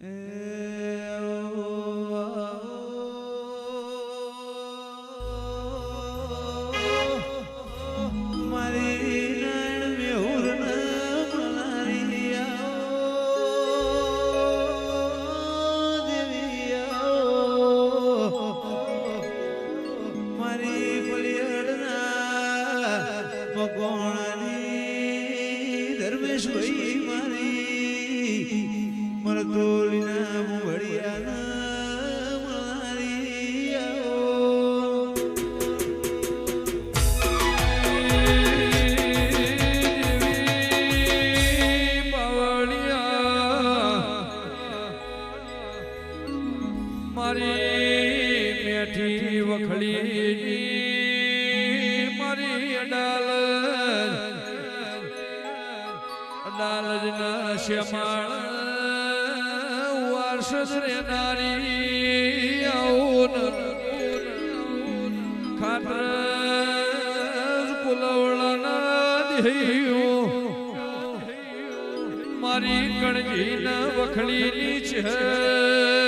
મારી મારી અડાલ અડાલ જ શ્યામાળ વારસદ રે નારી આવું ખાતર કુલવળના દેહ્યું મારી ગણજી ના વખડીની છે.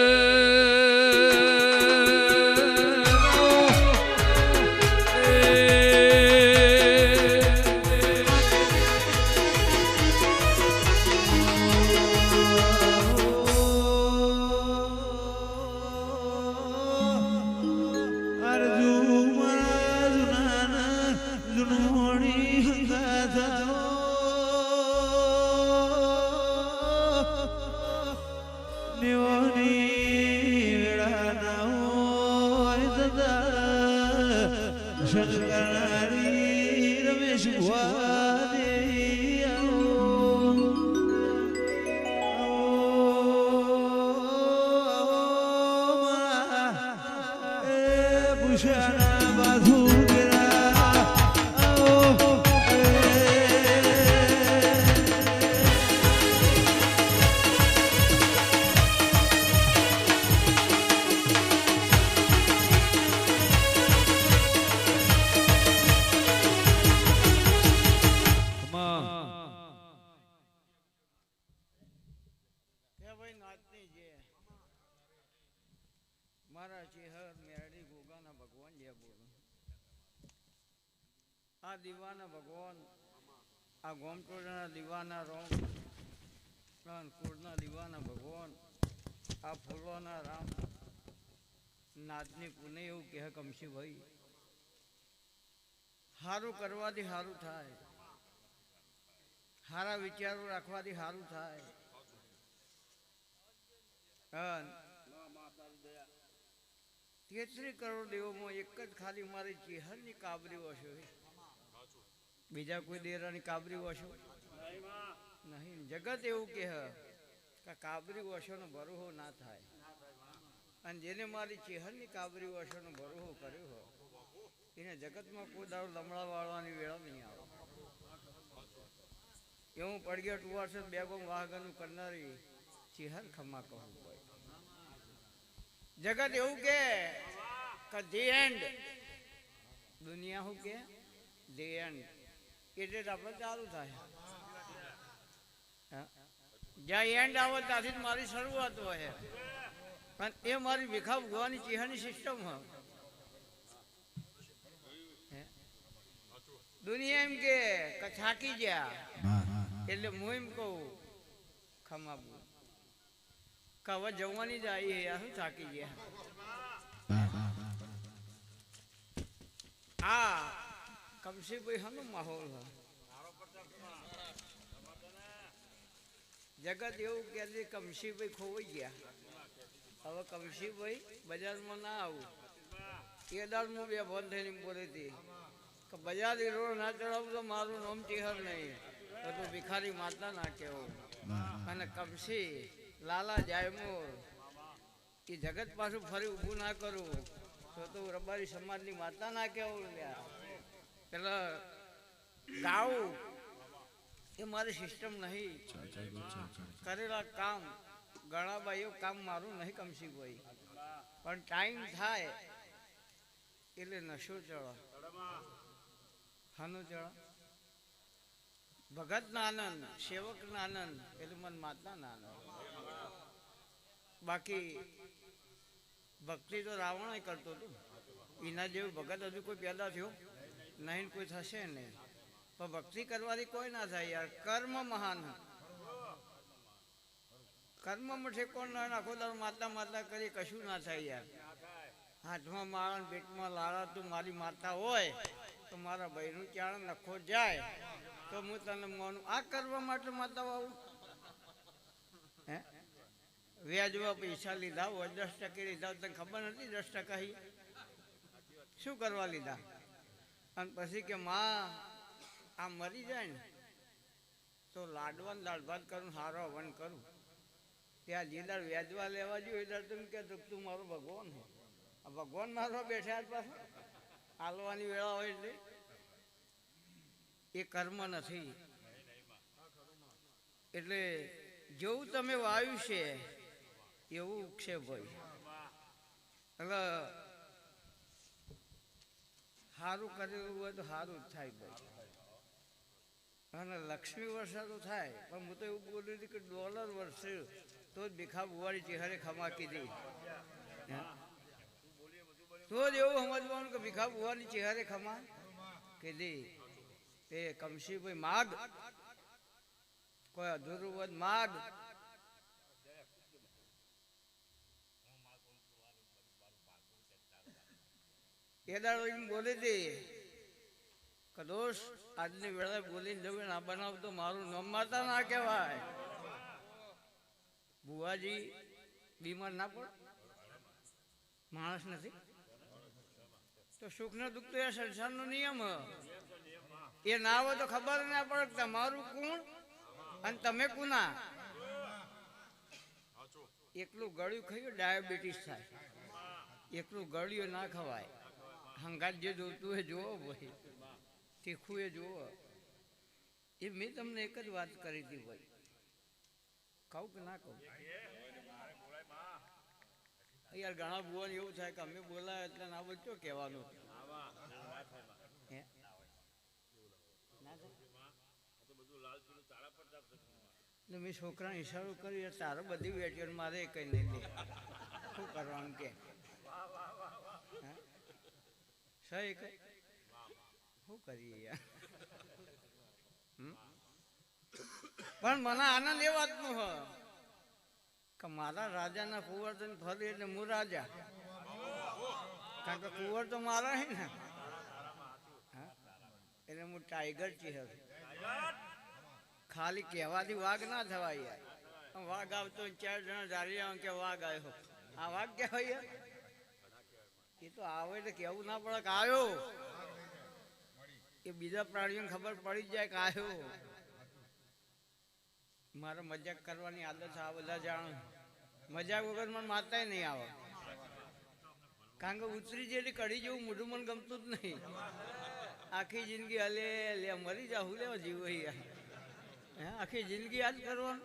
Jana. આ દીવાના ભગવાન, આ ગોમટોડાના દીવાના રોમ કુળના દીવાના ભગવાન, આ ફૂલોના રામ. નાદની પુને એવું કહે કમશી ભાઈ સારું કરવાથી સારું થાય. સારા વિચારો રાખવાથી સારું થાય. તેત્રી કરોડ દેવોમાં એક જ ખાલી મારી ચેહરની કાબરીઓ છે. બીજા કોઈ દેરાની કાબરી વશો નહીં, જગત એવું કે કાબરી વશોનો ભરોહો ના થાય. અને જેને મારી ચેહરની કાબરી વશોનો ભરોહો કર્યો હો એને જગતમાં કોઈ દારૂ લમડા વાળવાની વેળા નહીં આવે. એવું પડગ્યો ટુવારસો બેગો વાહગનું કરનારી ચેહર ખમા કહું હોય. જગત એવું કે ધી એન્ડ દુનિયા શું કે ધી એન્ડ એટલે આપણે ચાલુ થાય. જ્યાં એન્ડ આવે ત્યાંથી મારી શરૂઆત હોય. પણ એ મારી વિખા ભગવાની ચિહ્નની સિસ્ટમ હોય. દુનિયા એમ કે થાકી ગયા. એટલે હું એમ કહું ખમાબુ કે હવે જવાની જાય શું થાકી ગયા? આ કમશીભાઈ હનો માહોલ હ જગત એવું કે કમશીભાઈ ખોવાઈ ગયા. હવે કમશીભાઈ બજારમાં ના આવું. એ દાડમાં બે ફોન થઈને બોલી હતી કે બજાર રોડ ના ચડાવું તો મારું નામ ટીહર નહીં. તો તું ભિખારી માતા ના કહેવું. અને કમશી લાલા જાયમોર, એ જગત પાછું ફરી ઊભું ના કરું. તો તો રબારી સમાજની માતા ના કેવું લ્યા. પેલા ગાવું એ મારી સિસ્ટમ નહીં. કરેલા કામ ઘણા ભાઈઓ કામ મારું નહીં કમસી કોઈ. પણ ટાઈમ થાય એટલે નશો ચડો. હાનો ચડો. ભગત નાનંદ સેવક નાનંદ એટલે મન માતા ના આનંદ બાકી ભક્તિ તો રાવણ કરતો હતો. એના જેવું ભગત હજુ કોઈ પેદા થયો? નહીં, કોઈ થશે નહીં. પણ ભક્તિ કરવાથી કોઈ ના થાય યાર. કર્મ મહાન કર્મમાં ઠેકોણ ના નાખો? તારું માતા માતા કરી કશું ના થાય યાર. હાથમાં માળા પેટમાં લાળા, તું મારી માતા હોય, તો મારા ભાઈનું ચાણ નખો જાય, તો હું તને મોનું. આ કરવા માટે માતા આવું? હે? વ્યાજમાં પૈસા લીધા, હોય, દસ ટકે લીધા, તને ખબર નથી દસ ટકા? શું કરવા લીધા? અને પછી કે માં, આ મરી જાય ને, તો લાડવા ને દાળ ભાત કરું સારો હવન કરું. ત્યાં જીદાર વ્યાજવા લેવા જોઈએ એટલે તું કે તું મારો ભગવાન હો. આ ભગવાન મારો બેઠા પાછો. હાલવાની વેળા હોય એટલે. એ કર્મ નથી. એટલે જેવું તમે વાવ્યું છે, એવું છે ભાઈ એટલે સારું કરેલું હોય તો સારું જ થાય ભાઈ. અને લક્ષ્મી વર્ષા તો થાય, પણ હું તો એવું બોલ્યું છું કે ડોલર વર્ષે તો જ ભીખા બુવારી ચહેરે ખમા કીધી. તો જ એવું સમજવાનું કે ભીખા બુવાની ચહેરે ખમા કીધી. એ કમશીભાઈ માગ. કોઈ અધૂરું વધ માગ. એ એમ બોલી હતી કદોશ આજની વેળાએ બોલીને જવું ના બનાવ તો મારું નામ માતા ના કહેવાય. બુવાજી બીમાર ના પડ? માણસ નથી? તો સુખ ને દુઃખ તો એ સંસારનો નિયમ. એ ના હોય તો ખબર ના પડે તમારું કોણ અને તમે કુના. એકલું ગળ્યું ખાયું ડાયાબિટીસ થાય. એકલું ગળ્યું ના ખવાય. હંગાત જે જોતું એ જુઓ ભાઈ. તીખું એ જુઓ એ મેં તમને એક જ વાત કરી હતી ભાઈ. કહું કે ના કહું? યાર, ઘણા ભુવન એવું થાય કે અમે બોલાય એટલે ના બચ્યો કહેવાનું મેં છોકરાને ઈશારો કર્યો, તારો બધી વેટીઓ મારે કઈ નહીં શું કરવાનું કે? પણ મને આનંદ એ વાતનો હ કે મારા રાજાના કુંવરતન ફરી એટલે હું રાજા. કારણ કે કુંવર તો મારા હે ને? એટલે હું ટાઈગર ચિહર ખાલી કહેવાથી વાઘ ના થવાય યાર. વાઘ આવતો ચાર જણા ધારી કે વાઘ આવ્યો. આ વાઘ કહેવાય યાર. એ તો આવે એટલે કેવું ના પડે કે આવ્યો. એ બીજા પ્રાણીઓને ખબર પડી જ જાય કે આવ્યો. મારે મજાક કરવાની આદત આ બધા જાણો. મજાક વગર મને માતાય નહીં આવે. કારણ કે ઉતરી જેટલી કઢી જેવું મોઢું મને ગમતું જ નહીં. આખી જિંદગી અલે લે મરી જાઉં લેવા જીવો હે, આખી જિંદગી યાદ કરવાનું?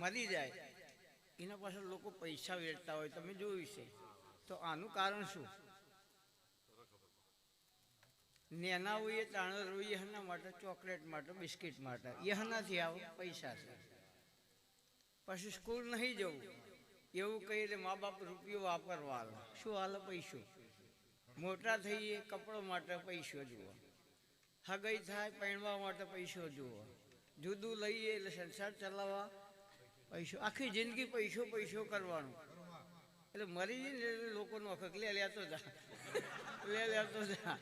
મરી જાય. એના પાછળ લોકો પૈસા વેચતા હોય, તમે જોયું છે. તો આનું કારણ શું? નેના હોઈએ તાણો રોઈએ એના માટે ચોકલેટ માટે, બિસ્કિટ માટે. એનાથી આવો પૈસા છે. પછી સ્કૂલ નહીં જવું. એવું કહી એટલે મા બાપ રૂપિયો વાપરવા આવે શું હાલ પૈસો? મોટા થઈએ, કપડો માટે પૈસો જુઓ. હગઈ થાય પહેણવા માટે પૈસો જુઓ. જુદું લઈએ એટલે સંસાર ચલાવવા પૈસો આખી જિંદગી પૈસો પૈસો કરવાનો. એટલે મરી જઈને લોકોનો હક લે લેતો જા. લે લેતો જા.